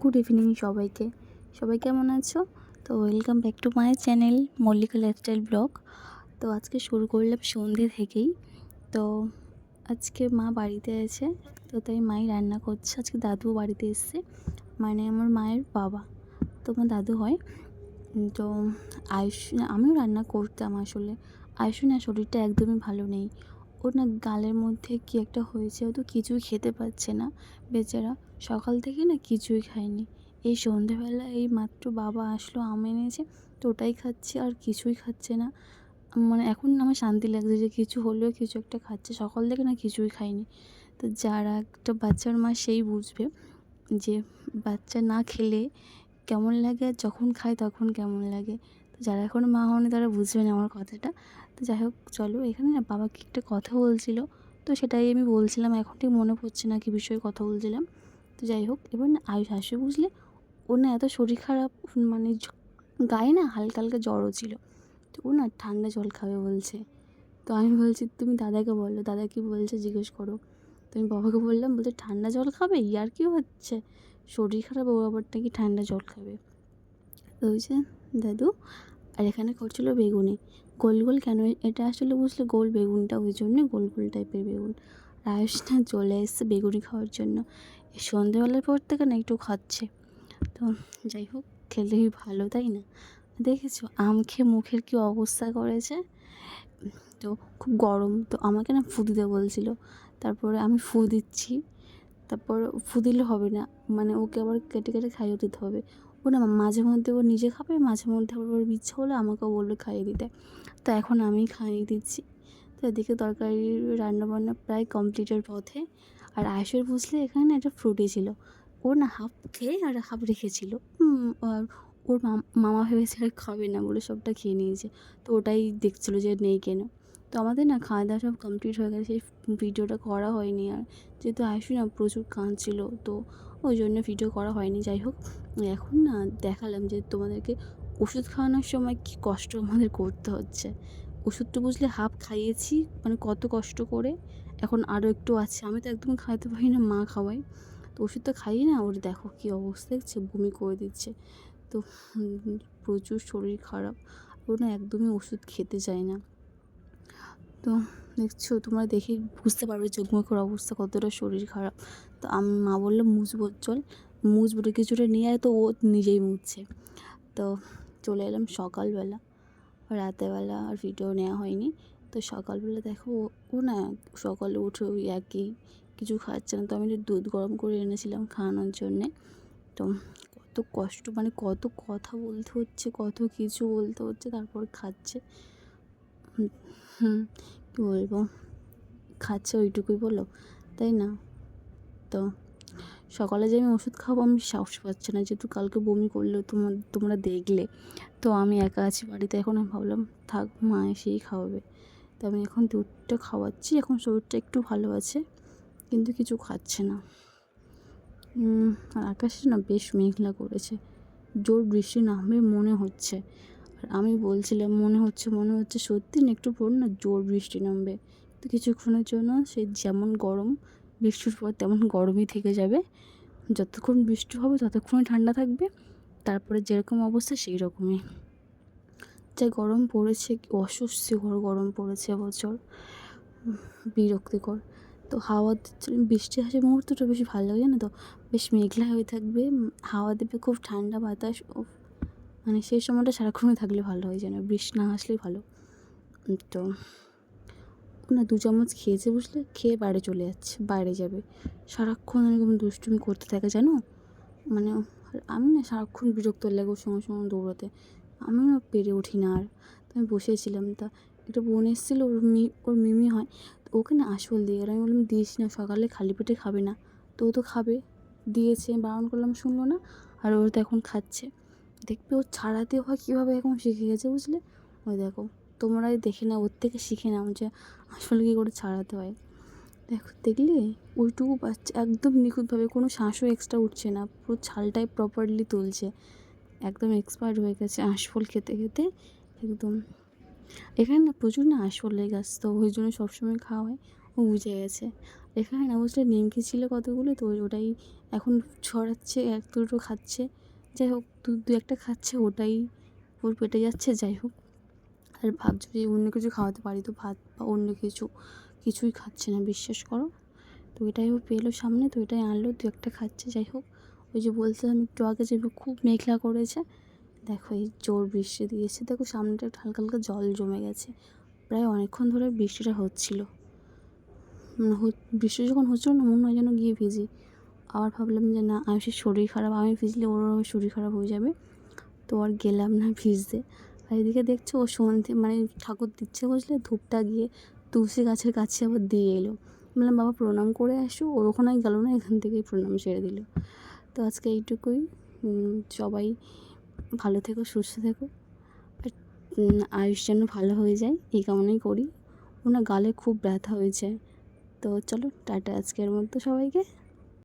Good evening সবাইকে। সবাই কেমন আছো? তো welcome back to my channel Mallika lifestyle blog তো আজকে শুরু করলাম সন্ধে থেকেই। তো আজকে মা বাড়িতে আছে, তো তাই মাই রান্না করছে। আজকে দাদুও বাড়িতে এসছে মানে আমার মায়ের বাবা। তো আমার দাদু হয়। তো আয়ুষ আমিও রান্না করতাম আসলে। আয়ুষের শরীরটা একদমই ভালো নেই। ওর না গালের মধ্যে কি একটা হয়েছে, ও তো কিছুই খেতে পারছে না। বেচারা সকাল থেকে না কিছুই খায়নি। এই সন্ধেবেলা এই মাত্র বাবা আসলো, আম এনেছে, তো ওটাই খাচ্ছে, আর কিছুই খাচ্ছে না। মানে এখন আমার শান্তি লাগছে যে কিছু হলেও কিছু একটা খাচ্ছে। সকাল থেকে না কিছুই খায়নি। তো যারা একটা বাচ্চার মা সেই বুঝবে যে বাচ্চা না খেলে কেমন লাগে, আর যখন খায় তখন কেমন লাগে। তো যারা এখন মা হয়নি তারা বুঝবে না আমার কথাটা। যাই হোক, চলো। এখানে না বাবা কি একটা কথা বলছিল, তো সেটাই আমি বলছিলাম। এখন ঠিক মনে পড়ছে না কী বিষয়ে কথা বলছিলাম। তো যাই হোক, এবার না আয়ুষ আসবে বুঝলে? ওর না এত শরীর খারাপ মানে গায়ে না হালকা হালকা জ্বরও ছিল। তো ও না ঠান্ডা জল খাবে বলছে। তো আমি বলছি, তুমি দাদাকে বলো, দাদা কি বলছে জিজ্ঞেস করো। তো আমি বাবাকে বললাম, বলছে ঠান্ডা জল খাবে? ইয়ার কি হচ্ছে? শরীর খারাপ, ও আবার নাকি ঠান্ডা জল খাবে। তো দাদু আর এখানে করছিল বেগুনি। গোল গোল কেন? এটা আসলে বুঝলে গোল বেগুনটা, ওই জন্য গোল গোল টাইপের বেগুন। রায়স না চলে এসছে বেগুনি খাওয়ার জন্য। সন্ধেবেলার পর থেকে না একটু খাচ্ছে। তো যাই হোক, খেলেই ভালো, তাই না? দেখেছ, আম খেয়ে মুখের কী অবস্থা করেছে? তো খুব গরম, তো আমাকে না ফু দিতে বলছিল। তারপরে আমি ফু দিচ্ছি। তারপর ফু দিলে হবে না। মানে ওকে আবার কেটে কেটে খাইয়ে দিতে হবে। ও না, মাঝে মধ্যে ও নিজে খাবে, মাঝে মধ্যে আবার ওর ইচ্ছা হলে আমাকেও বলল খাইয়ে দিতে। তো এখন আমি খাইয়ে দিচ্ছি। তো এদিকে তরকারি রান্নাবান্না প্রায় কমপ্লিটের পথে। আর আয়ুষের বুঝলে এখানে একটা ফ্রুটি ছিল। ও না হাফ খেয়ে আর হাফ রেখেছিল। আর ওর মাম- ভেবেছে আর খাবে না বলে সবটা খেয়ে নিয়েছে। তো ওটাই দেখছিলো যে নেই কেন। তো আমাদের না খাওয়া দাওয়া সব কমপ্লিট হয়ে গেছে। সেই ভিডিওটা করা হয়নি আর। যেহেতু আয়ুষ না প্রচুর কাঁদছিল, তো ওই জন্য ভিডিও করা হয়নি। যাই হোক, এখন না দেখালাম যে তোমাদেরকে ওষুধ খাওয়ানোর সময় কী কষ্ট আমাদের করতে হচ্ছে। ওষুধটা বুঝলে হাফ খাইয়েছি মানে কত কষ্ট করে। এখন আরও একটু আছে। আমি তো একদম খাইতে পারি না, মা খাওয়াই তো ওষুধটা খাই না, ওর দেখো কী অবস্থা, দেখছে বমি করে দিচ্ছে। তো প্রচুর শরীর খারাপ। ও না একদমই ওষুধ খেতে চায় না। তো, দেখছ, তোমরা দেখে বুঝতে পারবে চোখ মুখের অবস্থা কতটা শরীর খারাপ। তো আমি, মা বলল মুছবো চল মুছবো কিছুটা নিয়ে আয়। তো ও নিজেই মুছছে তো চলে এলাম সকালবেলা। রাতেরবেলা আর ভিডিও নেওয়া হয়নি। তো সকালবেলা দেখো, ও- না সকালে উঠে ওই একই কিছু খাচ্ছে না। তো আমি দুধ গরম করে এনেছিলাম খাওয়ানোর জন্যে। তো কত কষ্ট মানে কত কথা বলতে হচ্ছে, কত কিছু বলতে হচ্ছে, তারপর খাচ্ছে। হুম কী বলব? খাচ্ছে ওইটুকুই বলো তাই না? তো সকালে যে আমি ওষুধ খাব, আমি সাহস পাচ্ছি না যেহেতু কালকে বমি করল, তোমার, তোমরা দেখলে। তো আমি একা আছি বাড়িতে, এখন আমি ভাবলাম, থাক, মা এসেই খাওয়াবে। তো আমি এখন দুধটা খাওয়াচ্ছি, এখন শরীরটা একটু ভালো আছে, কিন্তু কিছু খাচ্ছে না। আর আকাশে না বেশ মেঘলা করেছে। জোর বৃষ্টি নামবে মনে হচ্ছে। আর আমি বলছিলাম, মনে হচ্ছে মনে হচ্ছে সত্যি না একটু পর না জোর বৃষ্টি নামবে। তো কিছুক্ষণের জন্য সেই যেমন গরম বৃষ্টির পর তেমন গরমই থেকে যাবে। যতক্ষণ বৃষ্টি হবে, ততক্ষণই ঠান্ডা থাকবে। তারপরে যেরকম অবস্থা, সেই রকমই। যা গরম পড়েছে অস্বস্তিকর গরম পড়েছে এবছর। বিরক্তিকর। তো হাওয়া বৃষ্টি আসে মুহূর্তটা বেশি ভালো লাগে না তো? বেশ মেঘলা হয়ে থাকবে। হাওয়া দেবে খুব ঠান্ডা বাতাস মানে সেই সময়টা সারাক্ষণই থাকলে ভালো হয় যেন, বৃষ্টি না আসলেই ভালো। তো না দু চামচ খেয়েছে বুঝলে? খেয়ে বাইরে চলে যাচ্ছে, বাইরে যাবে। সারাক্ষণ এরকম দুষ্টুমি করতে থাকে জানো? মানে আমি না সারাক্ষণ বিরক্ত লাগে ওর সঙ্গে সঙ্গে দৌড়াতে। আমি না পেরে উঠি না আর। তো আমি বসেছিলাম, তা একটা বোন এসেছিল, ওর মি, ওর মিমি হয় ওকে না আসল দিয়ে আমি বললাম, দিস না, সকালে খালি পেটে খাবে না। তো ও তো খাবে, দিয়েছে, বারণ করলাম, শুনলো না? আর ওর তো এখন খাচ্ছে। দেখবে ও ছাড়াতে হয়, কীভাবে এখন শিখে গেছে বুঝলে? ওই দেখো। তোমরাই দেখে না ওর থেকে শিখে নাও যে আসলে কী করে ছাড়াতে হয়। দেখো, দেখলে? ওইটুকু বাচ্চা, একদম নিখুঁতভাবে কোনো শ্বাসও এক্সট্রা উঠছে না, পুরো ছালটাই প্রপারলি তুলছে। একদম এক্সপায়ার্ড হয়ে গেছে আঁশফল খেতে খেতে, একদম। এখানে না প্রচুর না আঁশফলের গাছ, তো ওই জন্য সবসময় খাওয়া হয়, ও বুঝে গেছে। এখানে না বুঝলে নিমকি ছিল কতগুলো, তো ওটাই এখন ছড়াচ্ছে, এক দুটো খাচ্ছে। যাই হোক, দু দু একটা খাচ্ছে, ওটাই ওর পেটে যাচ্ছে, যাই হোক। আর ভাবছি যদি অন্য কিছু খাওয়াতে পারি তো ভাত বা অন্য কিছু, কিছুই খাচ্ছে না, বিশ্বাস করো। তো এটাই ও পেল সামনে, তো এটাই আনলো, দু একটা খাচ্ছে, যাই হোক। ওই যে বলছিলাম, একটু আগে যে খুব মেঘলা করেছে, দেখো এই জোর বৃষ্টি দিয়েছে। দেখো সামনেটা একটু হালকা হালকা জল জমে গেছে। প্রায় অনেকক্ষণ ধরে বৃষ্টিটা হচ্ছিল। মানে বৃষ্টি যখন হচ্ছিল না, মনে হয় যেন গিয়ে ভিজি। আবার ভাবলাম যে না, আমি সে শরীর খারাপ, আমি ভিজলে ওরও শরীর খারাপ হয়ে যাবে। তো আর গেলাম না ভিজতে। আর এদিকে দেখছ ও সন্ধে মানে ঠাকুর দিচ্ছে বুঝলে ধূপটা গিয়ে তুলসী গাছের কাছে আবার দিয়ে এলো। বললাম, বাবা, প্রণাম করে আসো। ওর ওখানে গেলো না, এখান থেকেই প্রণাম সেরে দিল। তো আজকে এইটুকুই। সবাই ভালো থেকো, সুস্থ থেকো। আয়ুষ যেন ভালো হয়ে যায়, এই কামনাই করি। ওনার গালে খুব ব্যথা হয়েছে। তো চলো, টাটা আজকের মতো সবাইকে।